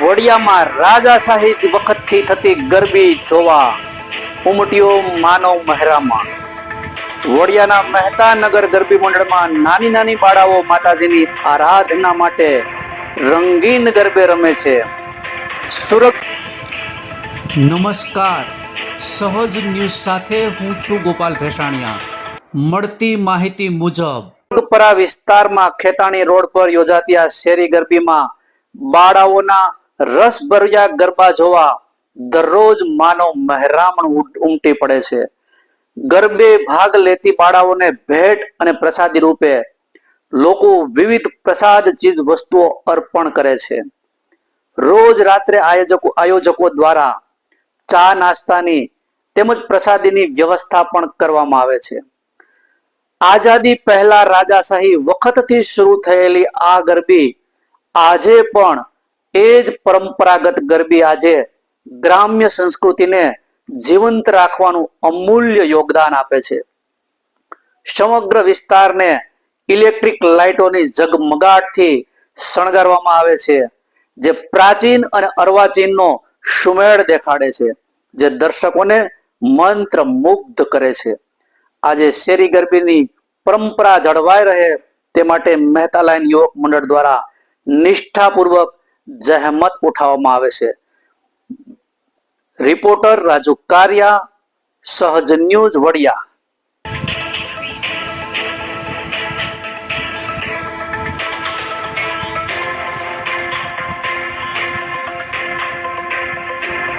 વડિયામાં રાજાશાહી વખતથી થતી ગરબી જોવા ઉમટ્યો માનવ મહેરામાં. વડિયાના મહેતા નગર ગરબી મંડળમાં નાની નાની બાળાઓ માતાજીની આરાધના માટે રંગીન ગરબે રમે છે. સુરત. નમસ્કાર. સહજ ન્યૂઝ સાથે હું છું ગોપાલ ભેસાણિયા. મળતી માહિતી મુજબ વિસ્તારમાં ખેતાણી રોડ પર યોજાતી આ શેરી ગરબીમાં બાળાઓના રસભર્યા ગરબા જોવા દરરોજ માનવ મહેરામણ ઉમટી પડે છે. ગરબે ભાગ લેતી બાળાઓને ભેટ અને પ્રસાદી રૂપે લોકો વિવિધ પ્રસાદ ચીજ વસ્તુઓ અર્પણ કરે છે. રોજ રાત્રે આયોજકો આયોજકો દ્વારા ચા નાસ્તાની તેમજ પ્રસાદીની વ્યવસ્થા પણ કરવામાં આવે છે. આઝાદી પહેલા રાજાશાહી વખતથી શરૂ થયેલી આ ગરબી આજે પણ એ જ પરંપરાગત ગરબી આજે ગ્રામ્ય સંસ્કૃતિને જીવંત રાખવાનું અમૂલ્ય યોગદાન આપે છે. સમગ્ર વિસ્તારને ઇલેક્ટ્રિક લાઇટોની ઝગમગાટથી શણગારવામાં આવે છે, જે પ્રાચીન અને અર્વાચીનનો સુમેળ દેખાડે છે, જે દર્શકોને મંત્ર મુગ્ધ કરે છે. આજે શેરી ગરબીની પરંપરા જળવાઈ રહે તે માટે મહેતા લાઇન યુવક મંડળ દ્વારા નિષ્ઠાપૂર્વક જહેમત ઉઠાવવામાં આવે છે. રિપોર્ટર રાજુ કારિયા સહજ ન્યૂઝ વડિયા.